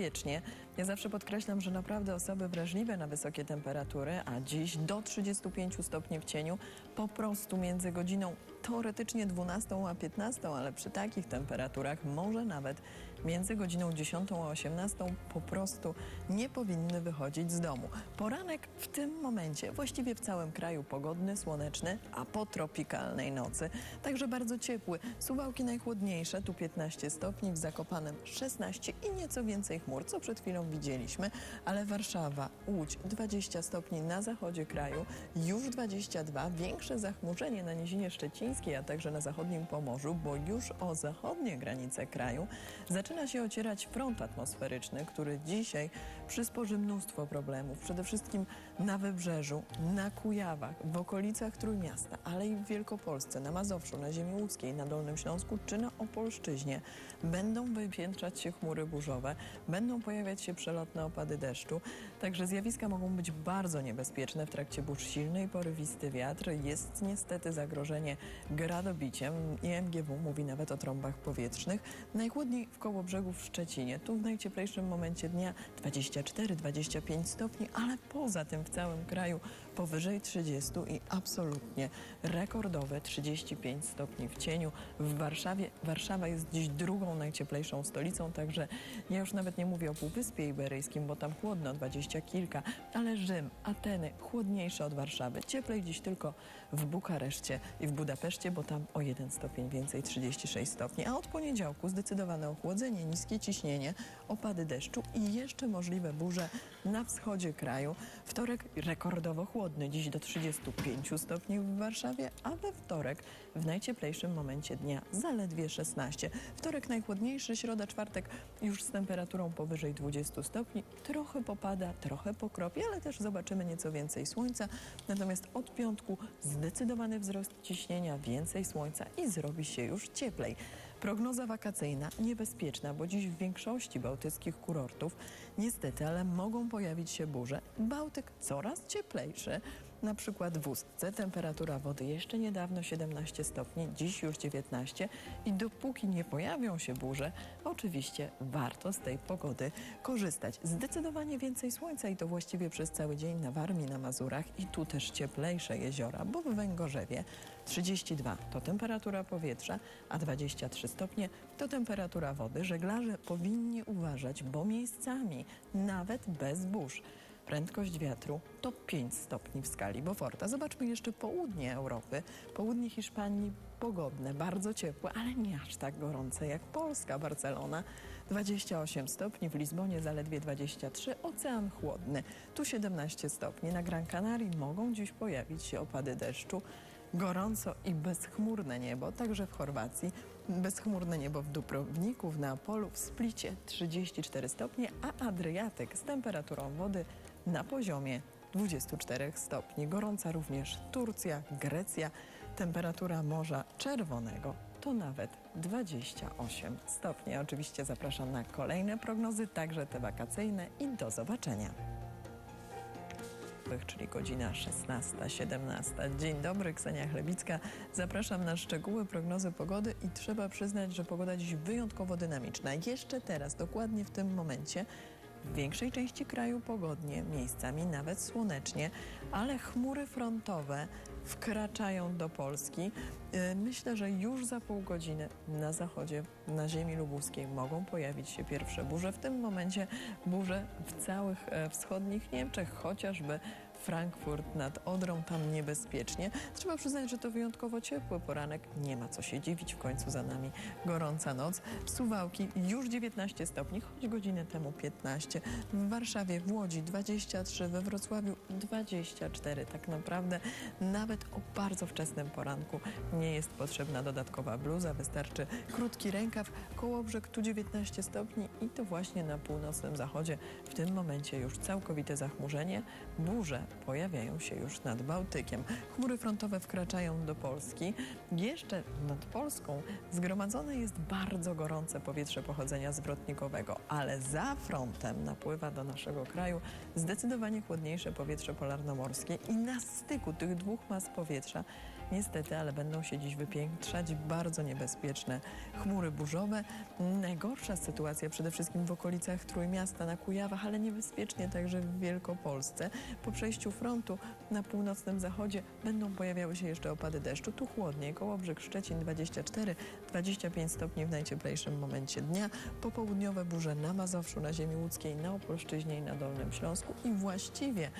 Wiecznie. Ja zawsze podkreślam, że naprawdę osoby wrażliwe na wysokie temperatury, a dziś do 35 stopni w cieniu, po prostu między godziną teoretycznie 12 a 15, ale przy takich temperaturach może nawet między godziną 10 a 18 po prostu nie powinny wychodzić z domu. Poranek w tym momencie właściwie w całym kraju pogodny, słoneczny, a po tropikalnej nocy także bardzo ciepły. Suwałki najchłodniejsze, tu 15 stopni, w Zakopanem 16 i nieco więcej chmur, co przed chwilą widzieliśmy, ale Warszawa, Łódź 20 stopni na zachodzie kraju, już 22, większe zachmurzenie na Nizinie Szczecińskiej, a także na zachodnim Pomorzu, bo już o zachodnie granice kraju zaczyna się ocierać front atmosferyczny, który dzisiaj przysporzy mnóstwo problemów, przede wszystkim na Wybrzeżu, na Kujawach, w okolicach Trójmiasta, ale i w Wielkopolsce, na Mazowszu, na ziemi łódzkiej, na Dolnym Śląsku czy na Opolszczyźnie będą wypiętrzać się chmury burzowe, będą pojawiać się przelotne opady deszczu, także zjawiska mogą być bardzo niebezpieczne w trakcie burz silny i porywisty wiatr. Jest niestety zagrożenie gradobiciem. IMGW mówi nawet o trąbach powietrznych. Najchłodniej w koło brzegów w Szczecinie. Tu w najcieplejszym momencie dnia 24-25 stopni, ale poza tym w całym kraju powyżej 30 i absolutnie rekordowe 35 stopni w cieniu. W Warszawie Warszawa jest dziś drugą najcieplejszą stolicą, także ja już nawet nie mówię o Półwyspie Iberyjskim, bo tam chłodno, 20 kilka, ale Rzym, Ateny chłodniejsze od Warszawy. Cieplej dziś tylko w Bukareszcie i w Budapeszcie, bo tam o 1 stopień więcej, 36 stopni. A od poniedziałku zdecydowane ochłodzenie, niskie ciśnienie, opady deszczu i jeszcze możliwe burze na wschodzie kraju. Wtorek rekordowo chłodny, dziś do 35 stopni w Warszawie, a we wtorek w najcieplejszym momencie dnia zaledwie 16. Wtorek najchłodniejszy, środa, czwartek już z temperaturą powyżej 20 stopni. Trochę popada, trochę pokropi, ale też zobaczymy nieco więcej słońca. Natomiast od piątku zdecydowany wzrost ciśnienia, więcej słońca i zrobi się już cieplej. Prognoza wakacyjna niebezpieczna, bo dziś w większości bałtyckich kurortów niestety, ale mogą pojawić się burze. Bałtyk coraz cieplejszy. Na przykład w Ustce temperatura wody jeszcze niedawno 17 stopni, dziś już 19 i dopóki nie pojawią się burze, oczywiście warto z tej pogody korzystać. Zdecydowanie więcej słońca i to właściwie przez cały dzień na Warmii, na Mazurach i tu też cieplejsze jeziora, bo w Węgorzewie 32 to temperatura powietrza, a 23 stopnie to temperatura wody. Żeglarze powinni uważać, bo miejscami nawet bez burz Prędkość wiatru to 5 stopni w skali Beauforta. Zobaczmy jeszcze południe Europy. Południe Hiszpanii pogodne, bardzo ciepłe, ale nie aż tak gorące jak Polska, Barcelona. 28 stopni, w Lizbonie zaledwie 23, ocean chłodny. Tu 17 stopni. Na Gran Canaria mogą dziś pojawić się opady deszczu. Gorąco i bezchmurne niebo, także w Chorwacji. Bezchmurne niebo w Dubrowniku, w Neapolu, w Splicie 34 stopnie, a Adriatyk z temperaturą wody na poziomie 24 stopni. Gorąca również Turcja, Grecja. Temperatura Morza Czerwonego to nawet 28 stopni. Oczywiście zapraszam na kolejne prognozy, także te wakacyjne i do zobaczenia czyli godzina 16-17. Dzień dobry, Ksenia Chlebicka. Zapraszam na szczegóły prognozy pogody i trzeba przyznać, że pogoda dziś wyjątkowo dynamiczna. Jeszcze teraz, dokładnie w tym momencie, w większej części kraju pogodnie, miejscami nawet słonecznie, ale chmury frontowe wkraczają do Polski. Yy, Myślę, że już za pół godziny na zachodzie, na ziemi lubuskiej mogą pojawić się pierwsze burze. W tym momencie burze w całych e, wschodnich Niemczech, chociażby Frankfurt nad Odrą, tam niebezpiecznie. Trzeba przyznać, że to wyjątkowo ciepły poranek. Nie ma co się dziwić, w końcu za nami gorąca noc. Suwałki już 19 stopni, choć godzinę temu 15. W Warszawie, w Łodzi 23, we Wrocławiu 24. Tak naprawdę nawet o bardzo wczesnym poranku nie jest potrzebna dodatkowa bluza, wystarczy krótki rękaw. Kołobrzeg tu 19 stopni i to właśnie na północnym zachodzie. W tym momencie już całkowite zachmurzenie. Burze pojawiają się już nad Bałtykiem. Chmury frontowe wkraczają do Polski. Jeszcze nad Polską zgromadzone jest bardzo gorące powietrze pochodzenia zwrotnikowego, ale za frontem napływa do naszego kraju zdecydowanie chłodniejsze powietrze polarnomorskie i na styku tych dwóch mas powietrza Niestety, ale będą się dziś wypiętrzać bardzo niebezpieczne chmury burzowe. Najgorsza sytuacja przede wszystkim w okolicach Trójmiasta, na Kujawach, ale niebezpiecznie także w Wielkopolsce. Po przejściu frontu na północnym zachodzie będą pojawiały się jeszcze opady deszczu. Tu chłodniej, Kołobrzeg, Szczecin 24, 25 stopni w najcieplejszym momencie dnia. Popołudniowe burze na Mazowszu, na ziemi łódzkiej, na Opolszczyźnie i na Dolnym Śląsku i właściwie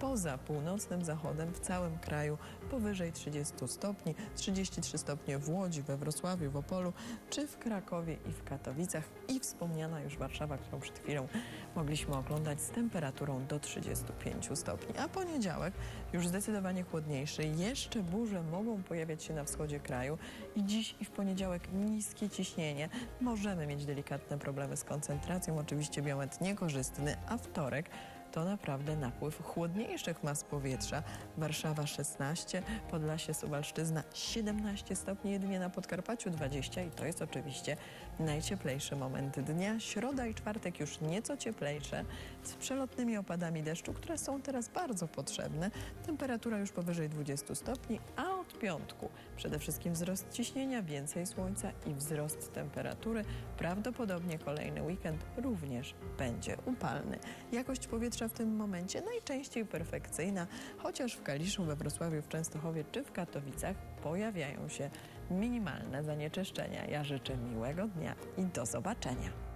poza północnym zachodem w całym kraju powyżej 30 stopni, 33 stopnie w Łodzi, we Wrocławiu, w Opolu, czy w Krakowie i w Katowicach i wspomniana już Warszawa, którą przed chwilą mogliśmy oglądać z temperaturą do 35 stopni. A poniedziałek już zdecydowanie chłodniejszy. Jeszcze burze mogą pojawiać się na wschodzie kraju i dziś i w poniedziałek niskie ciśnienie. Możemy mieć delikatne problemy z koncentracją, oczywiście biometr niekorzystny, a wtorek to naprawdę napływ chłodniejszych mas powietrza. Warszawa 16, Podlasie, Suwalszczyzna 17 stopni, jedynie na Podkarpaciu 20 i to jest oczywiście najcieplejszy moment dnia. Środa i czwartek już nieco cieplejsze, z przelotnymi opadami deszczu, które są teraz bardzo potrzebne. Temperatura już powyżej 20 stopni, a piątku przede wszystkim wzrost ciśnienia, więcej słońca i wzrost temperatury. Prawdopodobnie kolejny weekend również będzie upalny. Jakość powietrza w tym momencie najczęściej perfekcyjna, chociaż w Kaliszu, we Wrocławiu, w Częstochowie czy w Katowicach pojawiają się minimalne zanieczyszczenia. Ja życzę miłego dnia i do zobaczenia.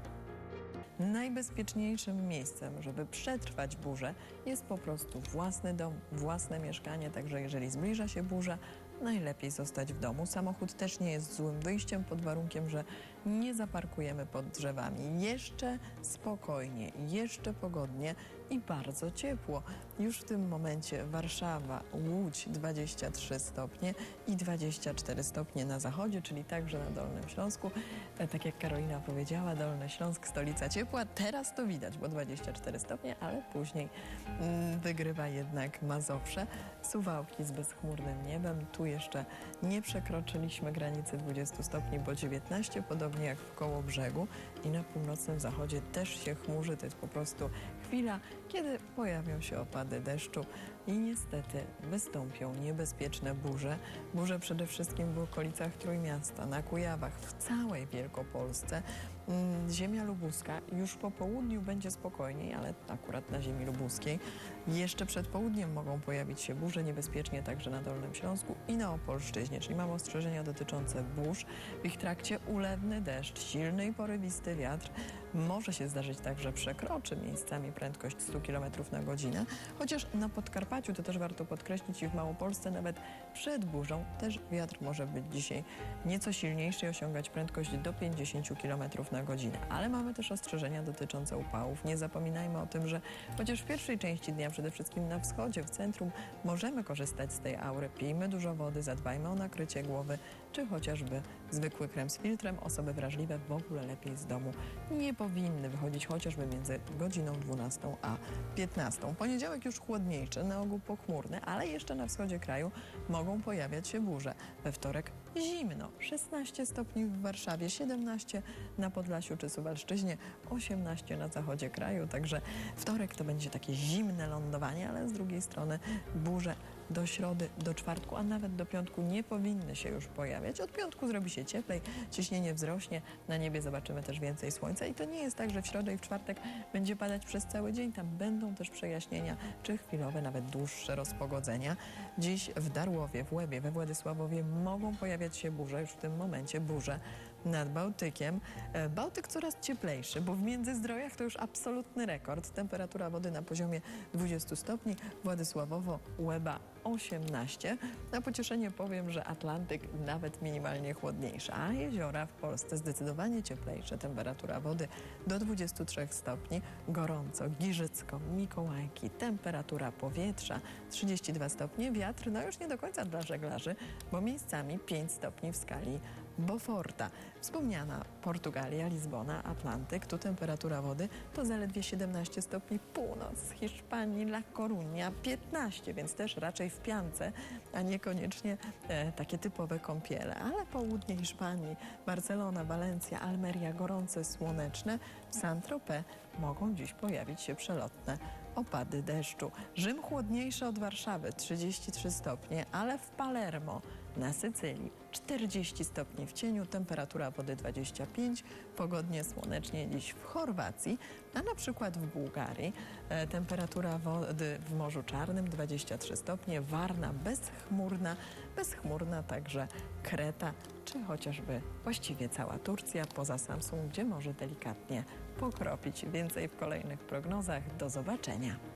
Najbezpieczniejszym miejscem, żeby przetrwać burzę, jest po prostu własny dom, własne mieszkanie. Także jeżeli zbliża się burza, najlepiej zostać w domu. Samochód też nie jest złym wyjściem pod warunkiem, że nie zaparkujemy pod drzewami. Jeszcze spokojnie, jeszcze pogodnie i bardzo ciepło. Już w tym momencie Warszawa, Łódź 23 stopnie i 24 stopnie na zachodzie, czyli także na Dolnym Śląsku. E, Tak jak Karolina powiedziała, Dolny Śląsk, stolica ciepła. Teraz to widać, bo 24 stopnie, ale później mm, wygrywa jednak Mazowsze. Suwałki z bezchmurnym niebem. Tu jeszcze nie przekroczyliśmy granicy 20 stopni, bo 19, podobnie jak w Kołobrzegu. I na północnym zachodzie też się chmurzy. To jest po prostu chwila, kiedy pojawią się opady deszczu i niestety wystąpią niebezpieczne burze. Burze przede wszystkim w okolicach Trójmiasta, na Kujawach, w całej Wielkopolsce. Mm, Ziemia lubuska już po południu będzie spokojniej, ale akurat na ziemi lubuskiej. Jeszcze przed południem mogą pojawić się burze, niebezpiecznie także na Dolnym Śląsku i na Opolszczyźnie, czyli mam ostrzeżenia dotyczące burz. W ich trakcie ulewny deszcz, silny i porywisty wiatr. Może się zdarzyć tak, że przekroczy miejscami prędkość 100 km na godzinę, chociaż na Podkarpaciu, to też warto podkreślić, i w Małopolsce nawet przed burzą też wiatr może być dzisiaj nieco silniejszy i osiągać prędkość do 50 km na godzinę. Ale mamy też ostrzeżenia dotyczące upałów. Nie zapominajmy o tym, że chociaż w pierwszej części dnia, przede wszystkim na wschodzie, w centrum, możemy korzystać z tej aury. Pijmy dużo wody, zadbajmy o nakrycie głowy, czy chociażby zwykły krem z filtrem. Osoby wrażliwe w ogóle lepiej z domu nie powinny wychodzić chociażby między godziną 12 a 15. Poniedziałek już chłodniejszy, na ogół pochmurny, ale jeszcze na wschodzie kraju mogą pojawiać się burze. We wtorek zimno, 16 stopni w Warszawie, 17 na Podlasiu czy Suwalszczyźnie, 18 na zachodzie kraju, także wtorek to będzie takie zimne lądowanie, ale z drugiej strony burze do środy, do czwartku, a nawet do piątku nie powinny się już pojawiać. Od piątku zrobi się cieplej, ciśnienie wzrośnie, na niebie zobaczymy też więcej słońca i to nie jest tak, że w środę i w czwartek będzie padać przez cały dzień. Tam będą też przejaśnienia, czy chwilowe, nawet dłuższe rozpogodzenia. Dziś w Darłowie, w Łebie, we Władysławowie mogą pojawiać się burze, już w tym momencie burze nad Bałtykiem. E, Bałtyk coraz cieplejszy, bo w Międzyzdrojach to już absolutny rekord. Temperatura wody na poziomie 20 stopni, Władysławowo, Łeba 18. Na pocieszenie powiem, że Atlantyk nawet minimalnie chłodniejszy, a jeziora w Polsce zdecydowanie cieplejsze. Temperatura wody do 23 stopni, gorąco, Giżycko, Mikołajki, temperatura powietrza 32 stopnie, wiatr no już nie do końca dla żeglarzy, bo miejscami 5 stopni w skali Beauforta. Wspomniana Portugalia, Lizbona, Atlantyk, tu temperatura wody to zaledwie 17 stopni, północ Hiszpanii, La Coruña 15, więc też raczej w piance, a niekoniecznie e, takie typowe kąpiele. Ale południe Hiszpanii, Barcelona, Walencja, Almeria, gorące, słoneczne, w Saint-Tropez mogą dziś pojawić się przelotne opady deszczu. Rzym chłodniejszy od Warszawy, 33 stopnie, ale w Palermo Na Sycylii 40 stopni w cieniu, temperatura wody 25, pogodnie, słonecznie dziś w Chorwacji, a na przykład w Bułgarii e, temperatura wody w Morzu Czarnym 23 stopnie, Warna bezchmurna, bezchmurna także Kreta, czy chociażby właściwie cała Turcja, poza Samsung, gdzie może delikatnie pokropić. Więcej w kolejnych prognozach. Do zobaczenia.